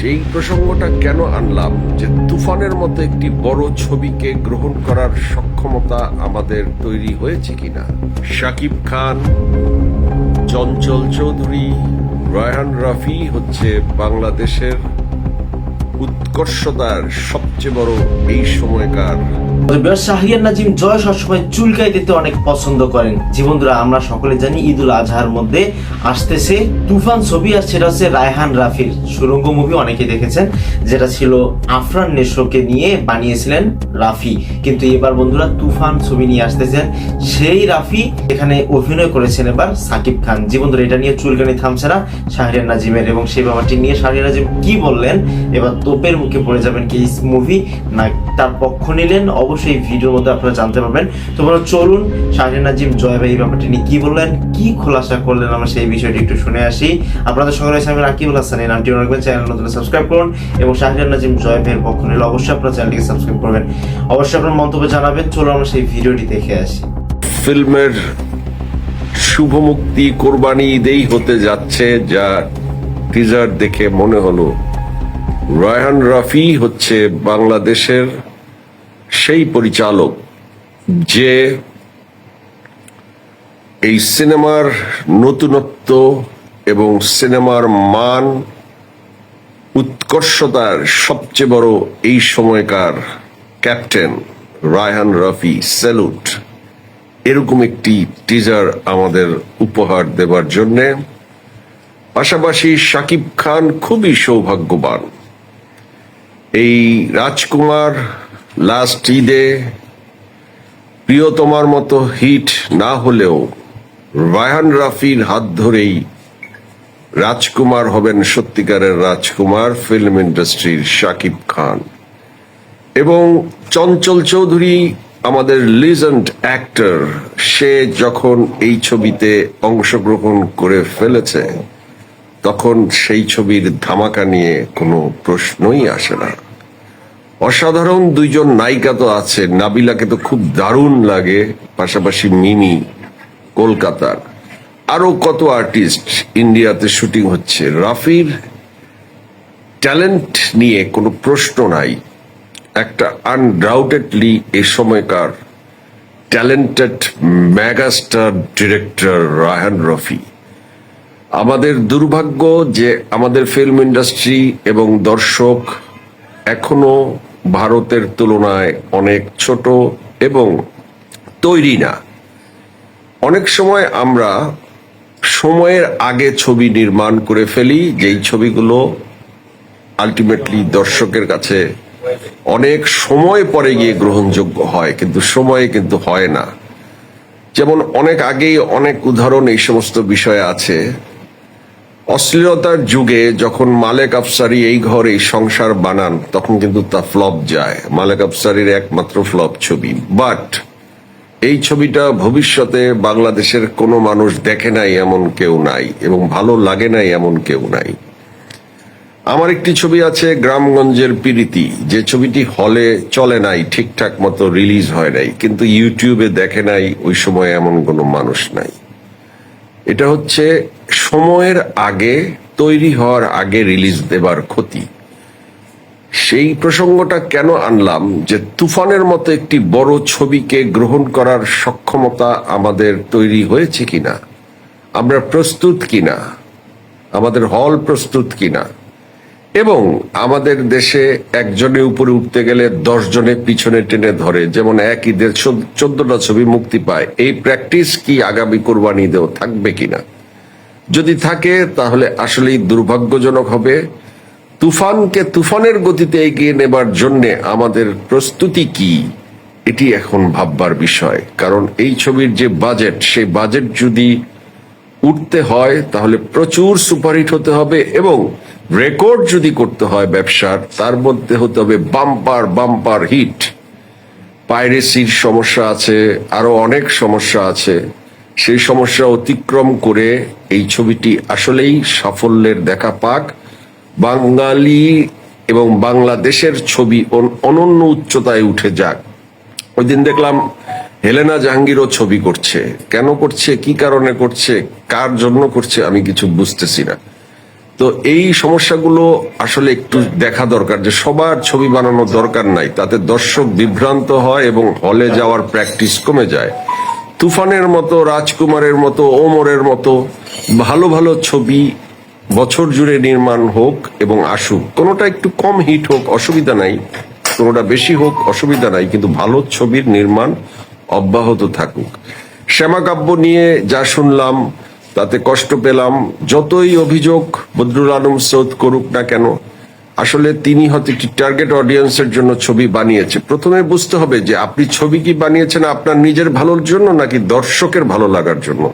সেই প্রসঙ্গটা কেন আনলাম যে তুফানের মতো একটি বড় ছবিকে গ্রহণ করার সক্ষমতা আমাদের তৈরি হয়েছে কিনা? শাকিব খান, চঞ্চল চৌধুরী, রায়হান রাফি হচ্ছে বাংলাদেশের উৎকর্ষতার সবচেয়ে বড় এই সময়কার শাহরিয়ার নাজিম জয় সবসময় চুলকাই দিতে অনেক পছন্দ করেন। বন্ধুরা, আমরা সকলে জানি ঈদুল আজহার মধ্যে আসতেছে তুফান ছবি আর সেটা হচ্ছে রায়হান রাফির সুরঙ্গ মুভি অনেকে দেখেছেন, যেটা ছিল আফরান নেশোকে নিয়ে বানিয়েছিলেন রাফি। কিন্তু এবার বন্ধুরা তুফান ছবি নিয়ে আসতেছেন সেই রাফি এখানে অভিনয় করেছেন এবার সাকিব খান। জি বন্ধুরা, এটা নিয়ে চুলকানি থামছে না শাহরিয়ার নাজিমের এবং সেই ব্যাপারটি নিয়ে শাহরিয়ার নাজিম কি বললেন? এবার তোপের মুখে পড়ে যাবেন কি মুভি না, তার পক্ষ নিলেন অবশ্যই ভিডিওর মধ্যে আপনারা জানতে পারবেন। তো বলো, চলুন শাহরিয়ার নাজিম, জয় ভাই এই ব্যাপারটি নিয়ে কি বললেন, কি খোলাসা করলেন, আমরা সেই বিষয়টি একটু শুনে আসি। আপনাদের সঙ্গে রয়েছে আমি রাকিবুল হাসান, এই নামটি রাখবেন, চ্যানেল নতুন সাবস্ক্রাইব করুন এবং শাহরিয়ার নাজিম, জয় ভাইয়ের পক্ষ নিলে অবশ্যই আপনারা চ্যানেলটিকে সাবস্ক্রাইব করবেন। অবশ্যই আপনার মন্তব্য জানাবেন, চলুন আমরা সেই ভিডিওটি দেখে আসি। ফিল্মের শুভ মুক্তি, কোরবানি ঈদেই হতে যাচ্ছে, যা টিজার দেখে মনে হলো। রায়হান রাফি হচ্ছে বাংলাদেশের সেই পরিচালক যে এই সিনেমার নতুনত্ব এবং সিনেমার মান, উৎকর্ষতার সবচেয়ে বড় এই সময়কার ক্যাপ্টেন রায়হান রফি স্যালুট, এরকম একটি টিজার আমাদের উপহার দেবার জন্যে। পাশাপাশি শাকিব খান খুবই সৌভাগ্যবান। এই রাজকুমার লাস্ট ঈদে প্রিয়তমার মতো হিট না হলেও রায়হান রাফির হাত ধরেই রাজকুমার হবেন সত্যিকারের রাজকুমার ফিল্ম ইন্ডাস্ট্রির শাকিব খান। এবং চঞ্চল চৌধুরী আমাদের লিজেন্ড অ্যাক্টর, সে যখন এই ছবিতে অংশগ্রহণ করে ফেলেছে, তখন সেই ছবির ধামাকা নিয়ে কোনো প্রশ্নই আসে না। অসাধারণ দুইজন নায়িকা তো আছে নাবিলাকে তো খুব দারুণ লাগে, পাশাপাশি মিমি, কলকাতার। আরও কত আর্টিস্ট ইন্ডিয়াতে শুটিং হচ্ছে। রাফির ট্যালেন্ট নিয়ে কোনো প্রশ্ন নাই। একটা আনডাউটেডলি এ সময়কার talented megastar director Raihan Rafi. আমাদের দুর্ভাগ্য যে আমাদের ফিল্ম ইন্ডাস্ট্রি এবং দর্শক এখনও ভারতের তুলনায় অনেক ছোট এবং তৈরি না। অনেক সময় আমরা সময়ের আগে ছবি নির্মাণ করে ফেলি, যেই ছবিগুলো আলটিমেটলি দর্শকের কাছে অনেক সময় পরে গিয়ে গ্রহণযোগ্য হয়, কিন্তু সময়ে কিন্তু হয় না। যেমন অনেক আগেই অনেক উদাহরণ এই সমস্ত বিষয়ে আছে। অশ্লীলতার যুগে যখন মালেক আফসারি এই ঘর সংসার বানান, তখন কিন্তু তা ফ্লপ যায়। মালেক আফসারির একমাত্র ফ্লপ ছবি। বাট এই ছবিটা ভবিষ্যতে বাংলাদেশের কোনো মানুষ দেখে নাই এমন কেউ নাই এবং ভালো লাগে নাই এমন কেউ নাই। আমার একটি ছবি আছে গ্রামগঞ্জের পিরিতি। যে ছবিটি হলে চলে নাই, ঠিকঠাক মতো রিলিজ হয় নাই, কিন্তু ইউটিউবে দেখে নাই ওই সময় এমন কোনো মানুষ নাই। এটা হচ্ছে সময়ের আগে, তৈরি হওয়ার আগে রিলিজ দেবার ক্ষতি। সেই প্রসঙ্গটা কেন আনলাম? যে তুফানের মতো একটি বড় ছবিকে গ্রহণ করার সক্ষমতা আমাদের তৈরি হয়েছে কিনা? আমরা প্রস্তুত কিনা? আমাদের হল প্রস্তুত কিনা? এবং আমাদের দেশে একজনের উপরে উঠতে গেলে দশ জনের পিছনে টেনে ধরে, যেমন এক ঈদের চোদ্দটা ছবি মুক্তি পায়। এই প্র্যাকটিস কি আগামী কোরবানি দেও থাকবে কিনা? যদি থাকে, তাহলে আসলেই দুর্ভাগ্যজনক হবে। তুফানকে তুফানের গতিতে এগিয়ে নেবার জন্য আমাদের প্রস্তুতি কি? এটি এখন ভাববার বিষয়। কারণ এই ছবির যে বাজেট, সেই বাজেট যদি উঠতে হয়, তাহলে প্রচুর সুপারহিট হতে হবে এবং রেকর্ড যদি করতে হয় ব্যবসার, তার মধ্যে হতে হবে বাম্পার বাম্পার হিট। পাইরেসির সমস্যা আছে আরও অনেক সমস্যা আছে। সেই সমস্যা অতিক্রম করে এই ছবিটি আসলেই সাফল্যের দেখা পাক। বাঙালি এবং বাংলাদেশের ছবি অনন্য উচ্চতায় উঠে যাক। ওই দিন দেখলাম হেলেনা জাহাঙ্গীরও ছবি করছে। কেন করছে, কি কারণে করছে, কার জন্য করছে আমি কিছু বুঝতেছি না। তো এই সমস্যাগুলো আসলে একটু দেখা দরকার যে সবার ছবি বানানোর দরকার নাই। তাতে দর্শক বিভ্রান্ত হয় এবং হলে যাওয়ার প্র্যাকটিস কমে যায়। তুফানের মতো, রাজকুমারের মতো, ওমরের মতো ভালো ভালো ছবি বছর জুড়ে নির্মাণ হোক এবং আসুক, কোনোটা একটু কম হিট হোক, অসুবিধা নাই। কোনোটা বেশি হোক, অসুবিধা নাই, কিন্তু ভালো ছবির নির্মাণ অব্যাহত থাকুক। শ্যামাকাব্য নিয়ে যা শুনলাম, তাতে কষ্ট পেলাম। যতই অভিযোগ বদরুল আলম সৌদ করুক না কেন আসলে তিনি হয়তো একটি টার্গেট অডিয়েন্সের জন্য ছবি বানিয়েছে। প্রথমে বুঝতে হবে যে আপনি ছবি কি বানিয়েছেন আপনার নিজের ভালোর জন্য নাকি দর্শকের ভালো লাগার জন্য?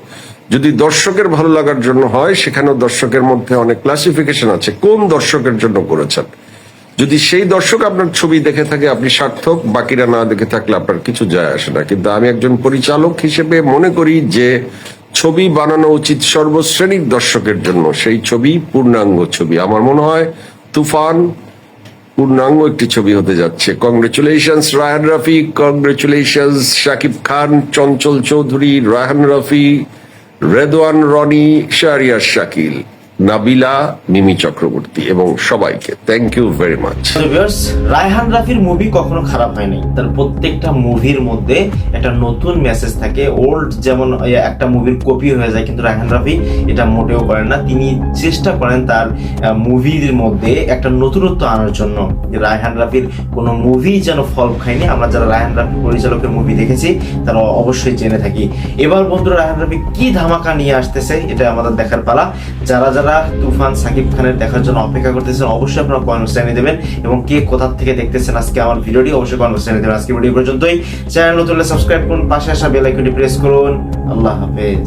যদি দর্শকের ভালো লাগার জন্য হয়, সেখানেও দর্শকের মধ্যে অনেক ক্লাসিফিকেশন আছে। কোন দর্শকের জন্য করেছেন? যদি সেই দর্শক আপনার ছবি দেখে থাকে, আপনি সার্থক, বাকিরা না দেখে থাকলে আপনার কিছু যায় আসে না। কিন্তু আমি একজন পরিচালক হিসেবে মনে করি যে ছবি বানানো উচিত সর্বশ্রেণীর দর্শকের জন্য। সেই ছবি পূর্ণাঙ্গ ছবি। আমার মনে হয় তুফান, পূর্ণাঙ্গ একটি ছবি হতে যাচ্ছে। কংগ্রেচুলেশনস রায়ান রাফি কংগ্রেচুলেশনস শাকিব খান চঞ্চল চৌধুরী রায়ান রফি রেদওয়ান রনি শাহরিয়ার শাকিল নাবিলা, মিমি চক্রবর্তী এবং সবাইকে thank you very much Raihan রাফির মুভি কখনো খারাপ হয় নাই তার প্রত্যেকটা মুভির মধ্যে একটা নতুন মেসেজ থাকে। ওল্ড যেমন একটা মুভির কপি হয়ে যায়, কিন্তু রায়হান রাফি এটা মোটেও করেন না। তিনি চেষ্টা করেন তার মুভির মধ্যে একটা নতুনত্ব আনার জন্য। রায়হান রাফির কোনো মুভি যেন ফল খায়নি। আমরা যারা রায়হান রাফি পরিচালকের মুভি দেখেছি, তারা অবশ্যই জেনে থাকি। এবার বন্ধুরা, রায়হান রাফি কি ধামাকা নিয়ে আসতেছে, এটা আমাদের দেখার পালা। যারা যারা তুফান সাকিব খানের দেখার জন্য অপেক্ষা করতেছেন, অবশ্যই আপনারা কমেন্ট জানিয়ে দেবেন এবং কে কোথা থেকে দেখতেছেন আজকে আমার ভিডিওটি, অবশ্যই কমেন্ট জানিয়ে দেবেন। আজকে ভিডিও পর্যন্তই। চ্যানেল নতুন সাবস্ক্রাইব করুন, পাশে আসা বেল আইকনটি প্রেস করুন। আল্লাহ হাফেজ।